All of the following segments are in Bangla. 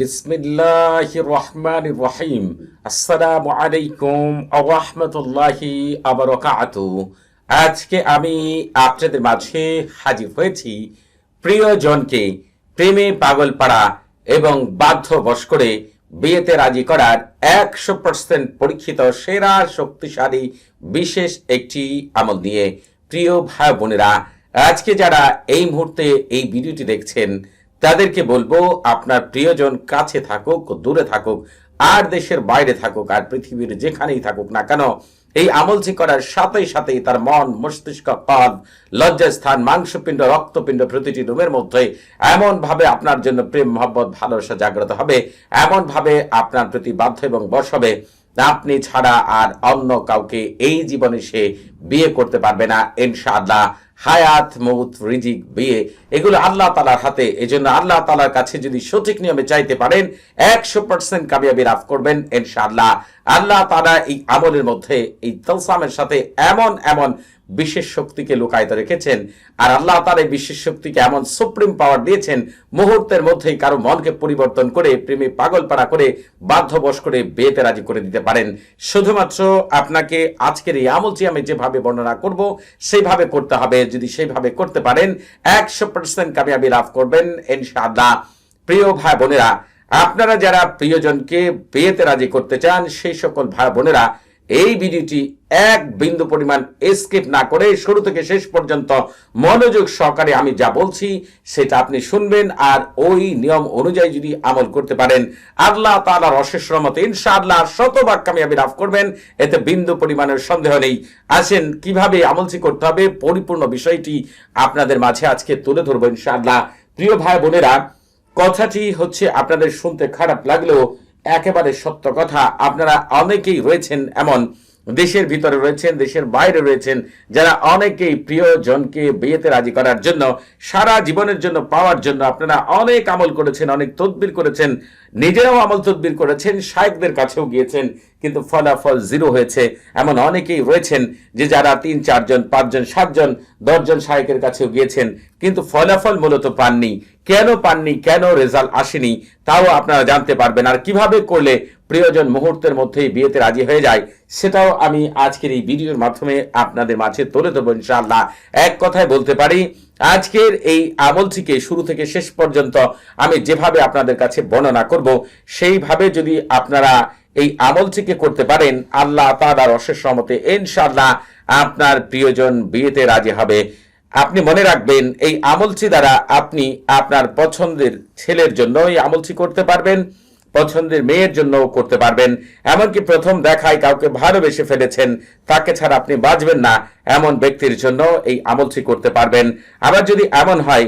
বিসমিল্লাহ রহমান রহিম আসসালামু আলাইকুম আরহামতুল্লাহি আবরকাত আজকে আমি আপনাদের মাঝে হাজির হয়েছি প্রিয়জনকে প্রেমে পাগল পাড়া এবং বাধ্য বশ করে বিয়েতে রাজি করার একশো পার্সেন্ট পরীক্ষিত, সেরা, শক্তিশালী, বিশেষ একটি আমল নিয়ে প্রিয় ভাই বোনেরা, আজকে যারা এই মুহূর্তে এই ভিডিওটি দেখছেন তাদেরকে বলব, আপনার প্রিয়জন কাছে থাকুক, দূরে থাকুক, আর দেশের বাইরে থাকুক, আর পৃথিবীর যেখানেই থাকুক না কেন, এই আমলটি করার সাথে সাথেই তার মন, মস্তিষ্ক, পদ, লজ্জাস্থান, মাংসপিণ্ড, রক্তপিণ্ড প্রতিটি রুমের মধ্যে এমন ভাবে আপনার জন্য প্রেম, মহব্বত, ভালোবাসা জাগ্রত হবে। এমন ভাবে আপনার প্রতি বাধ্য এবং বশ হবে। আপনি ছাড়া আর অন্য কাউকে এই জীবনে সে বিয়ে করতে পারবে না, ইনশাআল্লাহ। হায়াত মৌত রিজিক, বিয়ে, এগুলো আল্লাহ তালার হাতে। এই জন্য আল্লাহ তালার কাছে যদি সঠিক নিয়মে চাইতে পারেন, একশো পার্সেন্ট কামিয়াবি লাভ করবেন, ইনশাআল্লাহ। আল্লাহ তালা এই আমলের মধ্যে, এই তলসামের সাথে এমন এমন বিশেষ শক্তিকে লুকায়িত রেখেছেন। আর আল্লাহ তার এই বিশেষ শক্তিকে এমন সুপ্রিম পাওয়ার দিয়েছেন, মুহূর্তের মধ্যেই কারও মনকে পরিবর্তন করে, প্রেমে পাগলপাড়া করে, বাধ্যবশ করে বেতে রাজি করে দিতে পারেন। শুধুমাত্র আপনাকে আজকের এই আমলটি আমি যেভাবে বর্ণনা করব, সেইভাবে করতে হবে। যদি সেইভাবে করতে পারেন, একশো পার্সেন্ট কামিয়াবি লাভ করবেন, ইনশাআল্লাহ। প্রিয় ভাই বোনেরা, আপনারা যারা প্রিয়জনকে বিয়েতে রাজি করতে চান, সেই সকল ভাই বোনেরা এই ভিডিওটি এক বিন্দু পরিমাণ এসকেপ না করে শুরু থেকে শেষ পর্যন্ত মনোযোগ সহকারে আমি যা বলছি সেটা আপনি শুনবেন আর ওই নিয়ম অনুযায়ী যদি আমল করতে পারেন, আল্লাহ তালার অশেষ রহমতে ইনশাআল্লাহ শতভাগ কামিয়াবি লাভ করবেন। এতে বিন্দু পরিমাণের সন্দেহ নেই। আসেন, কীভাবে আমলটি করতে হবে? পরিপূর্ণ বিষয়টি আপনাদের মাঝে আজকে তুলে ধরবো ইনশাআল্লাহ। প্রিয় ভাই বোনেরা, কথাটি হচ্ছে আপনাদের শুনতে খারাপ লাগলেও একেবারে সত্য কথা। আপনারা অনেকেই রয়েছেন এমন দেশের ভিতরে রয়েছেন, দেশের বাইরে রয়েছেন, যারা অনেকেই প্রিয়জনকে বিয়েতে রাজি করার জন্য, সারা জীবনের জন্য পাওয়ার জন্য আপনারা অনেক আমল করেছেন, অনেক তদবির করেছেন, নিজেরাও আমল তদবির করেছেন শায়কদের কাছেও গিয়েছেন, কিন্তু ফলাফল জিরো হয়েছে। এমন অনেকেই রয়েছেন যে যারা তিন, চারজন, পাঁচজন, সাতজন, দশজন শায়কের কাছেও গিয়েছেন, কিন্তু ফলাফল মূলত পাননি। কেন পাননি, কেন রেজাল্ট আসেনি, তাও আপনারা জানতে পারবেন। আর কীভাবে করলে প্রিয়জন মুহূর্তের মধ্যেই বিয়েতে রাজি হয়ে যায়, সেটাও আমি আজকের এই ভিডিওর মাধ্যমে আপনাদের মাঝে তুলে দেবো ইনশাআল্লাহ। এক কথায় বলতে পারি, আজকের এই আমলটিকে শুরু থেকে শেষ পর্যন্ত আমি যেভাবে আপনাদের কাছে বর্ণনা করব, সেইভাবে যদি আপনারা এই আমলটিকে করতে পারেন, আল্লাহ তালার অশেষ সমতে ইনশাআল্লাহ আপনার প্রিয়জন বিয়েতে রাজি হবে। আপনি মনে রাখবেন, এই আমলটি দ্বারা আপনি আপনার পছন্দের ছেলের জন্য এই আমলটি করতে পারবেন, পছন্দের মেয়ের জন্য করতে পারবেন। এমনকি প্রথম দেখায় কাউকে ভালোবেসে ফেলেছেন, তাকে ছাড়া আপনি বাঁচবেন না, এমন ব্যক্তির জন্য এই আমলচি করতে পারবেন। আবার যদি এমন হয়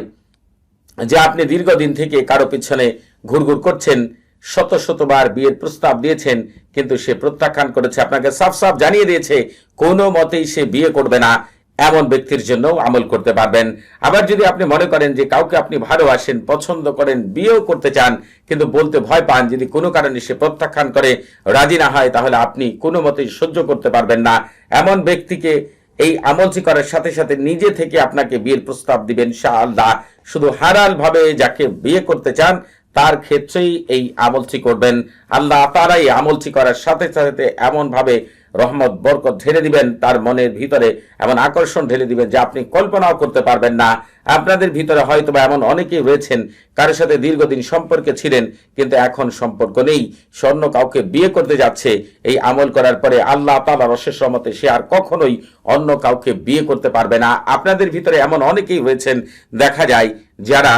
যে আপনি দীর্ঘদিন থেকে কারও পিছনে ঘুরঘুর করছেন, শত শতবার বিয়ের প্রস্তাব দিয়েছেন, কিন্তু সে প্রত্যাখ্যান করেছে, আপনাকে সাফ সাফ জানিয়ে দিয়েছে, কোনো মতেই সে বিয়ে করবে না। এমন ব্যক্তির জন্য আমল করতে পারবেন। আবার যদি আপনি মনে করেন যে কাউকে আপনি ভালোবাসেন, পছন্দ করেন, বিয়েও করতে চান, কিন্তু বলতে ভয় পান, যদি কোনো কারণে সে প্রত্যাখ্যান করে, রাজি না হয়, তাহলে আপনি কোনো মতেই সহ্য করতে পারবেন না। এমন ব্যক্তিকে এই আমলটি করার সাথে সাথে নিজে থেকে আপনাকে বিয়ের প্রস্তাব দিবেন শাহ আল্লাহ শুধু হারাল ভাবে যাকে বিয়ে করতে চান, তার ক্ষেত্রেই এই আমলটি করবেন। আল্লাহ তারা এই আমলটি করার সাথে সাথে এমন ভাবে রহমত, বরকত ঢেলে দিবেন তার মনের ভিতরে, এমন আকর্ষণ ঢেলে দিবেন যে আপনি কল্পনাও করতে পারবেন না। আপনাদের ভিতরে হয়তো বা এমন অনেকেই রয়েছেন, কারোর সাথে দীর্ঘদিন সম্পর্কে ছিলেন, কিন্তু এখন সম্পর্ক নেই। স্বর্ণ কাউকে বিয়ে করতে যাচ্ছে, এই আমল করার পরে আল্লাহ তালা রসের সমতে সে আর কখনোই অন্য কাউকে বিয়ে করতে পারবে না। আপনাদের ভিতরে এমন অনেকেই রয়েছেন, দেখা যায়, যারা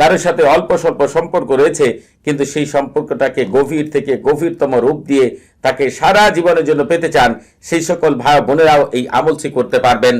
কারোর সাথে অল্প স্বল্প সম্পর্ক রয়েছে, কিন্তু সেই সম্পর্কটাকে গভীর থেকে গভীরতম রূপ দিয়ে তাকে সারা জীবনের জন্য পেতে চান, সেই সকল ভাই বোনেরাও এই আমলসি করতে পারবেন।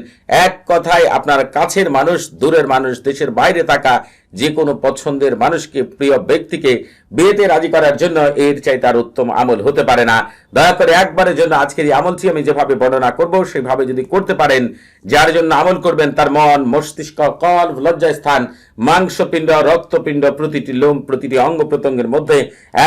এক কথায় আপনার কাছের মানুষ, দূরের মানুষ, দেশের বাইরে থাকা যে কোনো পছন্দের মানুষকে, প্রিয় ব্যক্তিকে বিয়েতে রাজি করার জন্য এর চাই তার উত্তম আমল হতে পারে না। দয়া করে একবারের জন্য আজকের এই আমলটি আমি যেভাবে বর্ণনা করব, সেভাবে যদি করতে পারেন, যার জন্য আমল করবেন তার মন, মস্তিষ্ক, কল লজ্জা স্থান মাংসপিণ্ড, রক্তপিণ্ড, প্রতিটি লোম, প্রতিটি অঙ্গ প্রত্যঙ্গের মধ্যে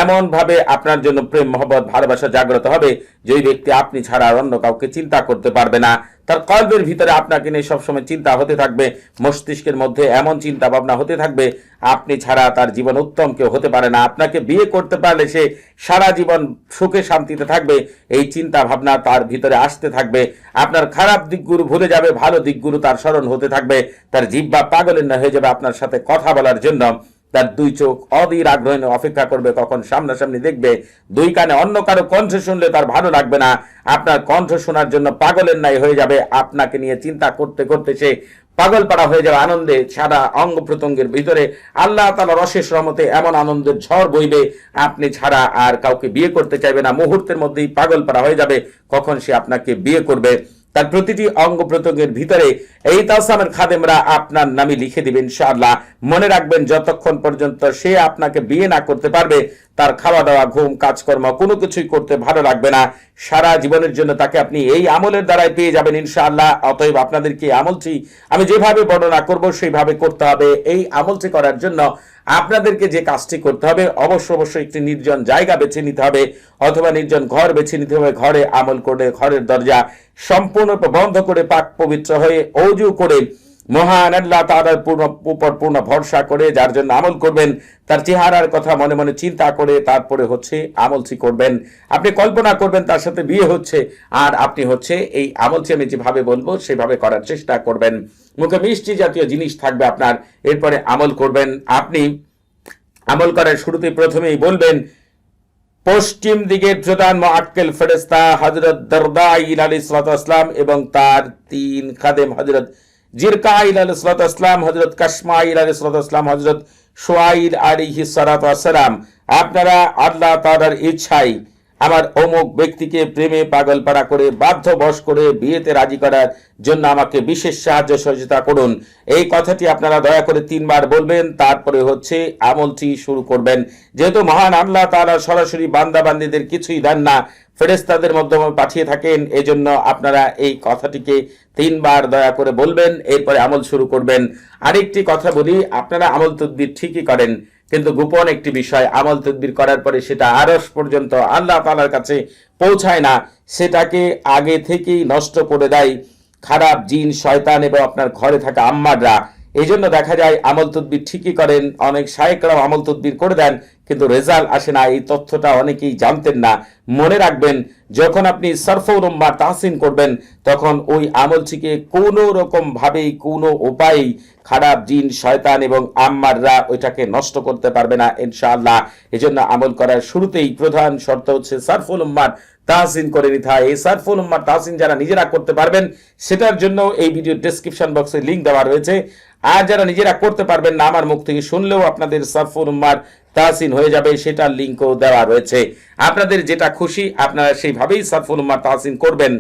এমনভাবে আপনার জন্য প্রেম, মহব্বত, ভালোবাসা জাগ্রত হবে, যেই ব্যক্তি আপনি ছাড়া আর অন্য কাউকে চিন্তা করতে পারবে না। তার কল্পের ভিতরে আপনাকে নিয়ে সবসময় চিন্তা হতে থাকবে, মস্তিষ্কের মধ্যে এমন চিন্তা ভাবনা হতে থাকবে, আপনি ছাড়া তার জীবন উত্তম কেউ হতে পারে না। আপনাকে বিয়ে করতে পারলে সে সারা জীবন সুখে শান্তিতে থাকবে, এই চিন্তা ভাবনা তার ভিতরে আসতে থাকবে। আপনার খারাপ দিকগুলো ভুলে যাবে, ভালো দিকগুলো তার স্মরণ হতে থাকবে, তার জিব্বা পাগলের না হয়ে যাবে আপনার সাথে কথা বলার জন্য। তার দুই চোখ অধীর আগ্রহ অপেক্ষা করবে কখন সামনাসামনি দেখবে দুই কানে অন্য কারও কণ্ঠ শুনলে তার ভালো লাগবে না। আপনার কণ্ঠ শোনার জন্য পাগলের নাই হয়ে যাবে। আপনাকে নিয়ে চিন্তা করতে করতে সে পাগল পাড়া হয়ে যাবে আনন্দে। সারা অঙ্গ প্রত্যঙ্গের ভিতরে আল্লাহ তালা রসের রহমতে এমন আনন্দের ঝড় বইবে। আপনি ছাড়া আর কাউকে বিয়ে করতে চাইবে না। মুহূর্তের মধ্যেই পাগল পাড়া হয়ে যাবে। কখন সে আপনাকে বিয়ে করবে? তার প্রতিটি অঙ্গ প্রত্যঙ্গের ভিতরে এই তাসামের খাদেমরা আপনার নামে লিখে দিবেন, ইনশাআল্লাহ। মনে রাখবেন, যতক্ষণ পর্যন্ত সে আপনাকে বিয়ে না করতে পারবে তার খাওয়া দাওয়া ঘুম, কাজকর্ম কোনো কিছুই করতে ভালো লাগবে না। সারা জীবনের জন্য তাকে আপনি এই আমলের দ্বারাই পেয়ে যাবেন ইনশাআল্লাহ। অতএব আপনাদেরকে আমলটি আমি যেভাবে বর্ণনা করব, সেইভাবে করতে হবে। এই আমলটি করার জন্য আপনাদেরকে যে কাজটি করতে হবে, অবশ্য অবশ্যই একটি নির্জন জায়গা বেছে নিতে হবে, অথবা নির্জন ঘর বেছে নিতে হবে, ঘরে আমল করে ঘরের দরজা সম্পূর্ণ বন্ধ করে পাক পবিত্র হয়ে অজু করে মহান আল্লাহ তাআলার পূর্ণ উপর পূর্ণ ভরসা করে যার জন্য আমল করবেন, তার চেহারার কথা মনে মনে চিন্তা করে তারপরে হচ্ছে আমলটি করবেন। আপনি কল্পনা করবেন তার সাথে বিয়ে হচ্ছে, আর আপনি হচ্ছে এই আমলটি আমি যেভাবে বলব সেভাবে করার চেষ্টা করবেন। মুখে মিষ্টি জাতীয় জিনিস থাকবে আপনার, এরপরে আমল করবেন। আপনি আমল করার শুরুতে প্রথমেই বলবেন, পশ্চিম দিকের প্রধান মোয়াক্কেল ফেরেস্তা হজরত দরদাইল আলী সালাম এবং তার তিন খাদেম হজরত জিরকাইল আলী আসলাম হজরত কাশমাইল আলী আসলাম হজরত সোয়াইল আলী সালাম আপনারা আল্লাহ তালার ইচ্ছাই আমার অমুক ব্যক্তিকে প্রেমে পাগল পাড়া করে বাধ্য বশ করে বিয়েতে রাজি করার জন্য আমাকে বিশেষ সাহায্য সহযোগিতা করুন। এই কথাটি আপনারা দয়া করে তিনবার বলবেন, তারপরে হচ্ছে আমলটি শুরু করবেন। যেহেতু মহান আল্লাহ তারা সরাসরি বান্দা বান্দিদের কিছুই দেন না ফেরেস্তাদের মাধ্যমে পাঠিয়ে থাকেন, এজন্য আপনারা এই কথাটিকে তিনবার দয়া করে বলবেন, এরপরে আমল শুরু করবেন। আরেকটি কথা বলি, আপনারা আমল তদ্বির ঠিকই করেন। কিন্তু গোপন একটি বিষয় আমল তদ্বির করার পরে সেটা আরস পর্যন্ত আল্লাহ তালার কাছে পৌঁছায় না, সেটাকে আগে থেকেই নষ্ট করে দেয় খারাপ জিন, শয়তান এবং আপনার ঘরে থাকা আম্মাররা। এই জন্য দেখা যায় আমল তদ্বির ঠিকই করেন, অনেক সাহেকরাও আমল তদ্বির করে দেন কিন্তু রেজাল্ট আসে না, এই তথ্যটা অনেকেই জানতেন না। মনে রাখবেন, যখন আপনি সরফৌর উম্মা তাহসিন করবেন, তখন ওই আমলটিকে কোনো রকম ভাবেই, কোনো উপায়েই খারাপ জিন, শয়তান এবং আম্মাররা ওইটাকে নষ্ট করতে পারবে না, ইনশাআল্লাহ। এজন্য আমল করার শুরুতেই প্রধান শর্ত হচ্ছে সারফুল উম্মার তাহসিন করে নিতে হয়। এই সারফুল উম্মার তাহসিন যারা নিজেরা করতে পারবেন, সেটার জন্য এই ভিডিও ডেসক্রিপশন বক্সে লিঙ্ক দেওয়া রয়েছে। আর যারা নিজেরা করতে পারবেন না, আমার মুখ থেকে শুনলেও আপনাদের সারফুল উম্মার তাহসিন হয়ে যাবে, সেটার লিঙ্কও দেওয়া রয়েছে। আপনাদের যেটা খুশি, আপনারা সেইভাবেই সারফুল উম্মার তাহসিন করবেন।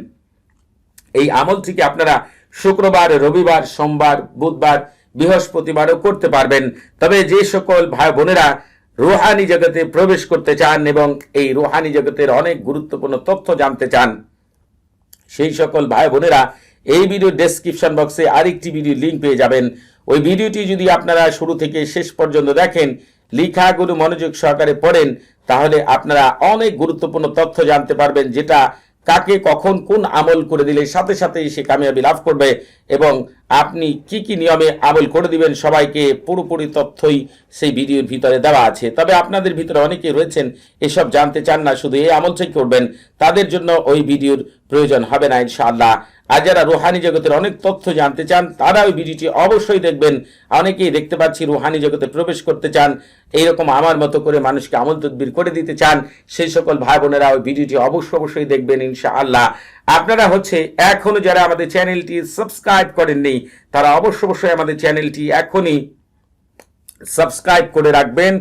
এই আমল থেকে আপনারা শুক্রবার, রবিবার, সোমবার, বুধবার, বৃহস্পতিবারও করতে পারবেন। তবে যে সকল ভাই বোনেরা রুহানি জগতে প্রবেশ করতে চান এবং এই রুহানি জগতের অনেক গুরুত্বপূর্ণ তথ্য জানতে চান, সেই সকল ভাই বোনেরা এই ভিডিও ডেসক্রিপশন বক্সে আরেকটি ভিডিও লিঙ্ক পেয়ে যাবেন। ওই ভিডিওটি যদি আপনারা শুরু থেকে শেষ পর্যন্ত দেখেন লেখাগুলো মনোযোগ সহকারে পড়েন, তাহলে আপনারা অনেক গুরুত্বপূর্ণ তথ্য জানতে পারবেন, যেটা কাকে কখন কোন আমল করে দিলে সাথে সাথে সে কামিয়াবি লাভ করবে এবং আপনি কি কি নিয়মে আমল করে দিবেন, সবাইকে পুরোপুরি তথ্যই সেই ভিডিওর ভিতরে দেওয়া আছে। তবে আপনাদের ভিতরে অনেকে রয়েছেন, এসব জানতে চান না, শুধু এই আমল থেকে করবেন। তাদের জন্য ওই ভিডিওর প্রয়োজন হবে না ইনশাআল্লাহ। আর যারা রুহানি জগতের অনেক তথ্য জানতে চান, তারা ওই ভিডিওটি অবশ্যই দেখবেন। অনেকেই দেখতে পাচ্ছি রুহানি জগতে প্রবেশ করতে চান, এইরকম আমার মতো করে মানুষকে আমল তদবির করে দিতে চান, সেই সকল ভাই বোনেরা ওই ভিডিওটি অবশ্যই অবশ্যই দেখবেন ইনশাআল্লাহ। আপনারা হচ্ছে এখনও যারা আমাদের চ্যানেলটি সাবস্ক্রাইব করেননি, তারা অবশ্য অবশ্যই আমাদের চ্যানেলটি এখনই সাবস্ক্রাইব করে রাখবেন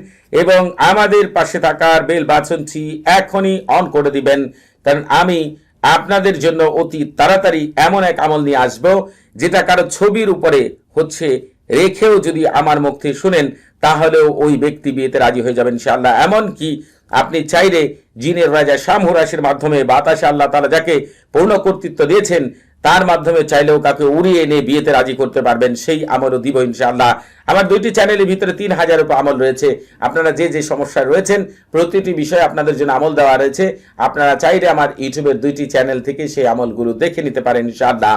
এবং আমাদের পাশে থাকার বেল বাচনটি এখনই অন করে দিবেন। কারণ আমি আপনাদের জন্য অতি তাড়াতাড়ি এমন এক আমল নিয়ে আসব, যেটা কারও ছবির উপরে হচ্ছে রেখেও যদি আমার থেকে শুনেন, তাহলেও ওই ব্যক্তি বিয়েতে রাজি হয়ে যাবেন ইনশাআল্লাহ। এমন কি আপনি চাইলে জিনের রাজা শামহু রাশির মাধ্যমে বাতাসে আল্লাহ তালা যাকে পূর্ণ কর্তৃত্ব দিয়েছেন তার মাধ্যমে চাইলেও কাকে উড়িয়ে এনে বিয়েতে রাজি করতে পারবেন সেই আমলও দিব ইনশাআল্লাহ। আমার দুইটি চ্যানেলের ভিতরে তিন হাজার উপর আমল রয়েছে। আপনারা যে যে সমস্যায় রয়েছেন, প্রতিটি বিষয়ে আপনাদের জন্য আমল দেওয়া রয়েছে। আপনারা চাইলে আমার ইউটিউবের দুইটি চ্যানেল থেকে সেই আমলগুলো দেখে নিতে পারেন ইনশাআল্লাহ।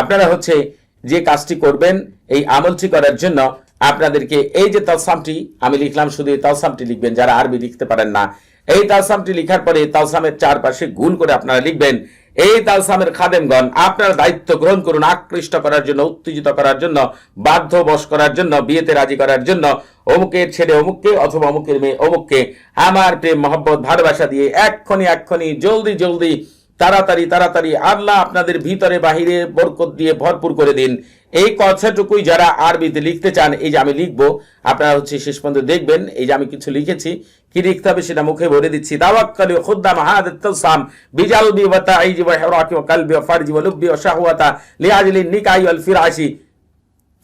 আপনারা হচ্ছে যে কাজটি করবেন, এই আমলটি করার জন্য আপনাদেরকে এই যে তালসামটি, আমি লিখলাম শুধু এই তালসামটি লিখবেন, যারা আরবি লিখতে পারেন না। এই তালসামটি লিখার পরে তালসামের চারপাশে গুল করে আপনারা লিখবেন এই তালসামের খাদেমগণ আপনার দায়িত্ব গ্রহণ করুন, আকৃষ্ট করার জন্য, উত্তেজিত করার জন্য বাধ্য বশ করার জন্য, বিয়েতে রাজি করার জন্য, অমুকের ছেলে অমুককে অথবা অমুকের মেয়ে অমুককে। আমার প্রেম, মহব্বত, ভালোবাসা দিয়ে এক্ষণি এক্ষণি জলদি জলদি তাড়াতাড়ি তাড়াতাড়ি আল্লাহ আপনাদের ভিতরে, বাহিরে বরকত দিয়ে ভরপুর করে দিন। এই কথাটুকুই যারা আরবিতে লিখতে চান, এই যে আমি লিখব, আপনারা হচ্ছে শেষ পর্যন্ত দেখবেন, এই যে আমি কিছু লিখেছি, কি লিখতে হবে সেটা মুখে বলে দিচ্ছি। তাওয়াক্কালি খুদ্দাম হাদাত তাসাম বিজালবি ওয়া তাইজি ওয়া হিরাকি ওয়া কালবি ওয়া ফারজি ওয়া লুব্বি ওয়া শাহওয়াতা লিআজলি নিকাই ওয়াল ফিরাশি।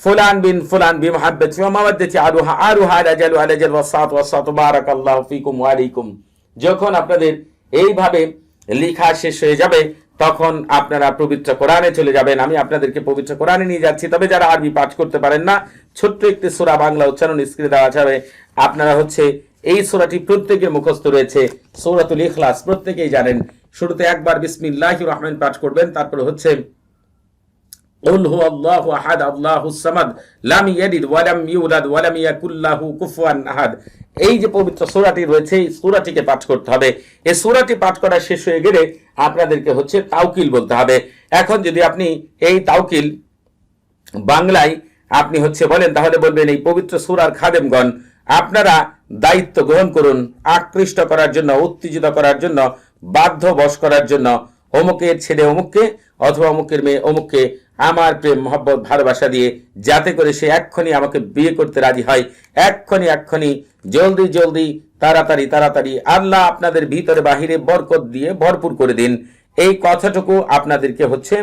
ফুলান বিন ফুলান বি মুহাব্বতি ওয়া মাওয়াদ্দাতি আরুহা আরুহা রাজালু আলাজাল ওয়াসাত ওয়াসাত বারাকাল্লাহু ফিকুম ওয়া আলাইকুম। যখন আপনাদের এইভাবে লেখা শেষ হয়ে যাবে, তখন আপনারা পবিত্র কোরআনে চলে যাবেন। আমি আপনাদেরকে পবিত্র কোরআনে নিয়ে যাচ্ছি, তবে যারা আরবি পাঠ করতে পারেন না, ছোট্ট একটি সোরা বাংলা উচ্চারণ স্ক্রিনে দেওয়া যাবে আপনারা হচ্ছে এই সোরাটি প্রত্যেকের মুখস্থ রয়েছে, সৌরাতুল ইখলাস, প্রত্যেকেই জানেন। শুরুতে একবার বিসমিল্লাহ রহমান পাঠ করবেন, তারপরে হচ্ছে قل هو الله احد الله الصمد لم يلد ولم يولد ولم يكن له كفوا احد এই যে পবিত্র সূরাটি রয়েছে এই সূরাটিকে পাঠ করতে হবে এই সূরাটি পাঠ করা শেষ হয়ে গেলে আপনাদেরকে হচ্ছে তাওকিল বলতে হবে এখন যদি আপনি এই তাওকিল বাংলায় আপনি হচ্ছে বলেন তাহলে বলবেন এই পবিত্র সুরার খাদেমগণ আপনারা দায়িত্ব গ্রহণ করুন আকৃষ্ট করার জন্য উত্তেজিত করার জন্য বাধ্য বশ করার জন্য অমুকের ছেলে অমুককে অথবা অমুকের মেয়ে অমুককে আমার প্রেম, মহব্বত, ভালোবাসা দিয়ে যাতে করে সে এক্ষুনি আমাকে বিয়ে করতে রাজি হয়। এক্ষুনি এক্ষণি জলদি জলদি, তাড়াতাড়ি তাড়াতাড়ি আল্লাহ আপনাদের ভিতরে বাহিরে বরকত দিয়ে ভরপুর করে দিন। এই কথাটুকু আপনাদেরকে হচ্ছে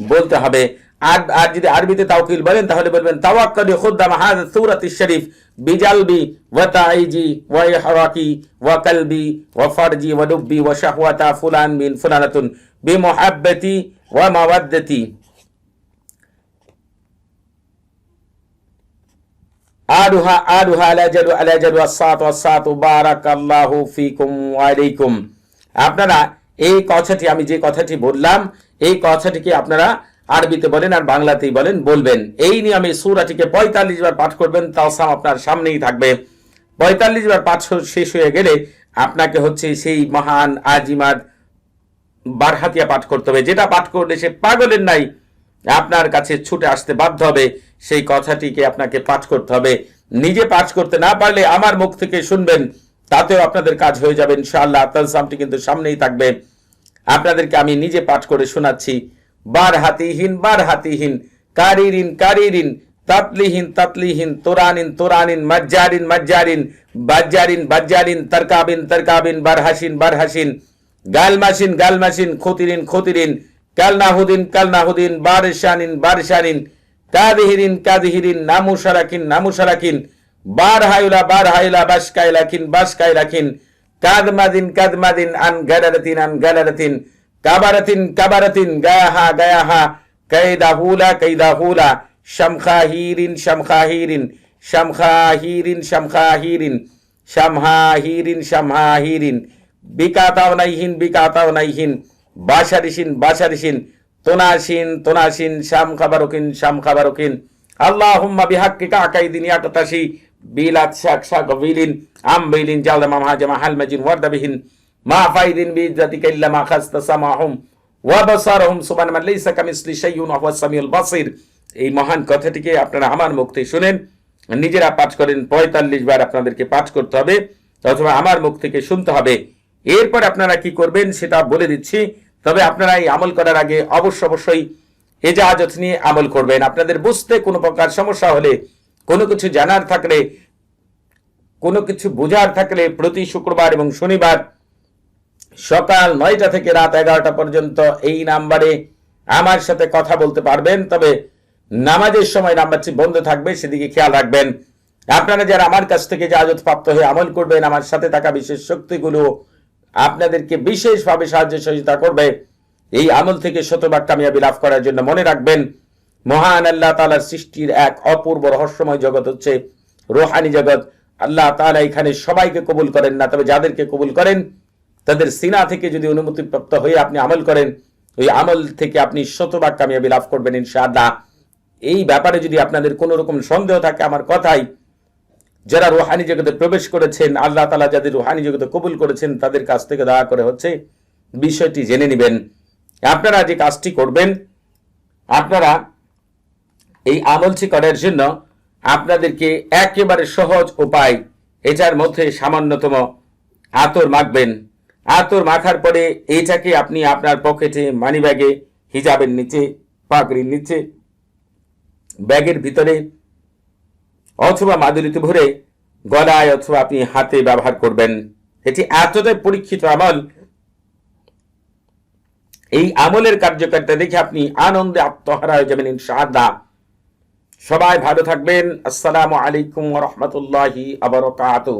বলতে হবে। আর আর যদি আরবিতে তাওকিল বলেন, তাহলে বলবেন, তাওয়াক্কালি খুদ্দাম হাযা সূরাতি শরীফ বিজালবি ওয়া তাইজি ওয়া ইহরাকি ওয়া কলবি ওয়া ফারজি ওয়া লুব্বি ওয়া শাহওয়াতা ফুলান মিন ফুলানাতুন বিমুহাব্বতি ওয়া মাওয়াদ্দাতি। আরুহা আরুহা আলাজালু আলাজালু আসসাতু আসসাতু বারাকাল্লাহু ফিকুম ওয়া আলাইকুম আপনারা এই কথাটি, আমি যে কথাটি বললাম, এই কথাটিকে আপনারা আরবিতে বলেন আর বাংলাতেই বলেন, বলবেন। এই নিয়মে সুরাটিকে পঁয়তাল্লিশ বার পাঠ করবেন তাওসাম আপনার সামনেই থাকবে। পঁয়তাল্লিশ বার পাঠ শেষ হয়ে গেলে আপনাকে হচ্ছে সেই মহান আজিমার বারহাতিয়া পাঠ করতে হবে। যেটা পাঠ করলে সে পাগলের নাই, আপনার কাছে ছুটে আসতে বাধ্য হবে। সেই কথাটিকে আপনাকে পাঠ করতে হবে। নিজে পাঠ করতে না পারলে আমার মুখ থেকে শুনবেন, তাতেও আপনাদের কাজ হয়ে যাবে ইনশাআল্লাহ। তালসামটি কিন্তু সামনেই থাকবে। আপনাদেরকে আমি নিজে পাঠ করে শোনাচ্ছি। বার হাতিহীন বার হাতিহীন, কারিরিন কারিরিন, তাতলিহীন তাতলিহীন, তোরানিন তোরানিন, মজ্জারিন মজ্জারিন, বাজ্জারিন বাজ্জারিন, তরকাবিন তরকাবিন, বারহাসিন বারহাসিন, গালমাসিন গালমাসিন, খতিরিন খতিরিন কালনাহুদিন কালনাহুদিন বারশানিন বারশানিন কাদিহিরিন কাদিহিরিন নামুসারাকিন নামুসারাকিন বার হাইলা বার হাইলা বাসকাইলাকিন বাসকাইলাকিন কাদমাদিন কাদমাদিন আন গালারাতিন আন গালারাতিন কাবারাতিন কাবারাতিন, গায়াহা গায়াহা, কাইদাহুলা কাইদাহুলা, শামখাহিরিন শামখাহিরিন শামখাহিরিন শামখাহিরিন, শামহাহিরিন শামহাহিরিন, বিকাতাও নাইহিন বিকাতাও নাইহিন বাসারিসিন বাসারিসিন তোনাসিন তোনাসিন শাম খাবারকিন শাম খাবারকিন। আল্লাহুম্মা বিহাক্কিকা আকাইদিন ইয়াকতাশি বিলাত শাক শাক বিলিন আম বিলিন জালমা মাহাজামা হালমাজিন ওয়ারদাবিহিন মা ফাইদিন বিইজ্জাতিকা ইল্লা মা খাসতা সামাহুম। ওয়া বাসারহুম সুবহান মান লাইসা কামিসলি শাইউন, ওয়া সামিউল বাসির। এই মহান কথাটিকে আপনারা আমার মুখ শুনেন। নিজেরা পাঠ করেন, পঁয়তাল্লিশ বার আপনাদেরকে পাঠ করতে হবে। অথবা আমার মুখ থেকে শুনতে হবে। এরপর আপনারা কি করবেন সেটা বলে দিচ্ছি। তবে আপনারা এই আমল করার আগে অবশ্য অবশ্যই এজাজত নিয়ে আমল করবেন। আপনাদের বুঝতে কোনো প্রকার সমস্যা হলে, কোনো কিছু জানার থাকলে, কোনো কিছু বোঝার থাকলে প্রতি শুক্রবার এবং শনিবার সকাল নয়টা থেকে রাত এগারোটা পর্যন্ত এই নাম্বারে আমার সাথে কথা বলতে পারবেন। তবে নামাজের সময় নাম্বারটি বন্ধ থাকবে, সেদিকে খেয়াল রাখবেন। আপনারা যারা আমার কাছ থেকে জাজত প্রাপ্ত হয়ে আমল করবেন, আমার সাথে থাকা বিশেষ শক্তিগুলো আপনাদেরকে বিশেষভাবে সাহায্য সহযোগিতা করবে। এই আমল থেকে শতভাগ কামিয়াবি লাভ করার জন্য মনে রাখবেন, মহান আল্লাহ তালার সৃষ্টির এক অপূর্ব রহস্যময় জগৎ হচ্ছে রোহানি জগৎ। আল্লাহ তালা এখানে সবাইকে কবুল করেন না, তবে যাদেরকে কবুল করেন, তাদের সিনা থেকে যদি অনুমতিপ্রাপ্ত হয়ে আপনি আমল করেন, ওই আমল থেকে আপনি শতভাগ কামিয়াবি লাভ করবেন ইনশাআল্লাহ। এই ব্যাপারে যদি আপনাদের কোনো রকম সন্দেহ থাকে, আমার কথাই যারা রুহানি জগতে প্রবেশ করেছেন, আল্লাহ তালা যাদের রুহানি জগতে কবুল করেছেন, তাদের কাছ থেকে দয়া করে হচ্ছে বিষয়টি জেনে নেবেন। আপনারা যে কাজটি করবেন, আপনারা এই আমলটি করার জন্য আপনাদেরকে একেবারে সহজ উপায় এটার মধ্যে সামান্যতম আতর মাখবেন। আতর মাখার পরে এইটাকে আপনি আপনার পকেটে মানি ব্যাগে হিজাবের নিচে, পাগড়ির নিচে ব্যাগের ভিতরে অথবা মাদুরিতে ভরে গলায় অথবা আপনি হাতে ব্যবহার করবেন। এটি এতটাই পরীক্ষিত আমল। এই আমলের কার্যকারিতা দেখে আপনি আনন্দে আত্মহারা হয়ে যাবেন, ইনশাআল্লাহ। সবাই ভালো থাকবেন। আসসালামু আলাইকুম রহমতুল্লাহি আবরকাতুহ